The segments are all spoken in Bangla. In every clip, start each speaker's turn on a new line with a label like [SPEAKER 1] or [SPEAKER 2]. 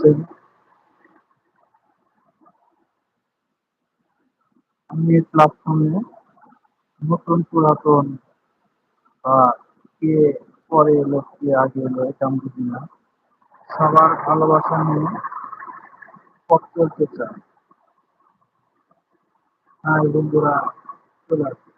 [SPEAKER 1] আছেন আমি এই প্ল্যাটফর্মে নতুন পুরাতন বা কে পরে এলো কে আগে এলো, এটা আমি বুঝি না। সবার ভালোবাসা নিয়ে পথ চলতে চায় হাই বন্ধুরা, চলে আসে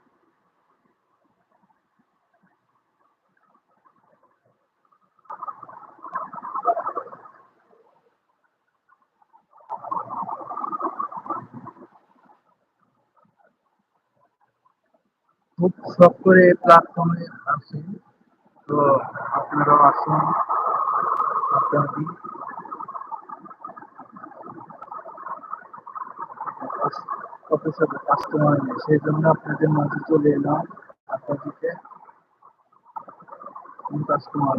[SPEAKER 1] খুব শখ করে প্ল্যাটফর্মে আসি। তো আপনারাও আসুন। আপনাদের কত কাস্টমার নেই, সেই জন্য আপনাদের মাঝে চলে এলাম। আপনাদেরকে কাস্টমার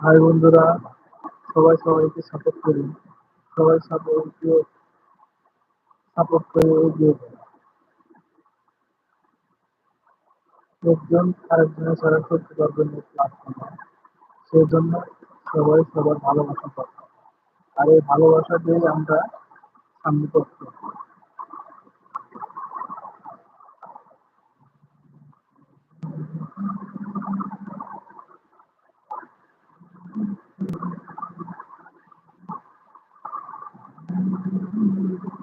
[SPEAKER 1] হাই বন্ধুরা, সবাই সবাইকে সাপোর্ট করি। সবাই সাপোর্টকে সাপোর্ট করে এগিয়ে যায় একজন আরেকজনের ছাড়া করতে পারবে না সেই জন্য সবাই সবার ভালোবাসা পাবে। আর এই ভালোবাসা দিয়ে আমরা সামনে করতে いいね。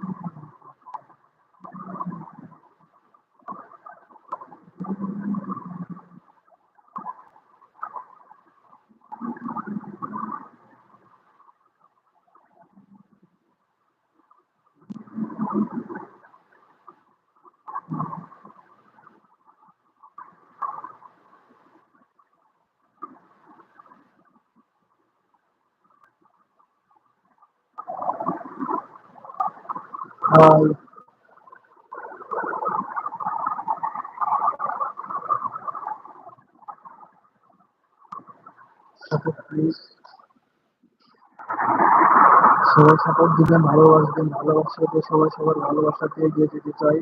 [SPEAKER 1] প্লিজ সবাই সাপোর্ট দিবেন ভালোবাসবেন ভালোবাসাতে সবাই সবার ভালোবাসা দিয়ে এগিয়ে যেতে চাই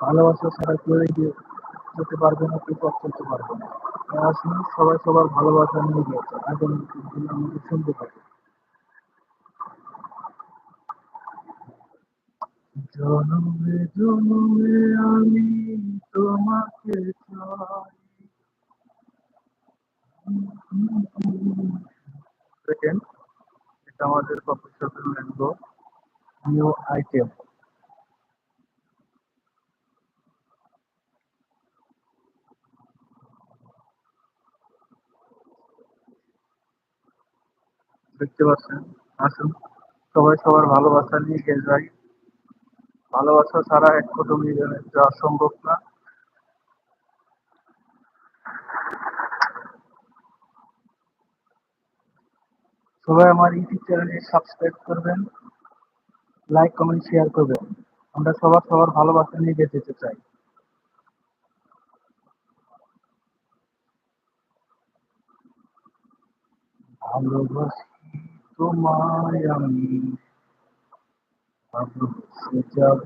[SPEAKER 1] ভালোবাসা ছাড়া কেউ এগিয়ে যেতে পারবে না কেউ পথ চলতে পারবে না আসুন সবাই সবার ভালোবাসা নিয়ে গিয়েছে আগামী দিনগুলো আমাদের শুনতে পাবে। জনমে জনমে আমি তোমাকে চাই। সেকেন্ড এটা আমাদের শপের ম্যাঙ্গো নিউ আইটেম দেখতে পাচ্ছেন? আসুন, সবাই সবার ভালোবাসা নিয়ে যাই ভালোবাসা ছাড়া এক কদম এগিয়ে যাওয়া সম্ভব না। সবাই আমার ইউটিউব চ্যানেলে সাবস্ক্রাইব করবেন, লাইক, কমেন্ট, শেয়ার করবেন। আমরা সবার সবার ভালোবাসা নিয়ে যেতে চাই। ভালোবাসি তোমায় আমি। ভালোবেসে যাব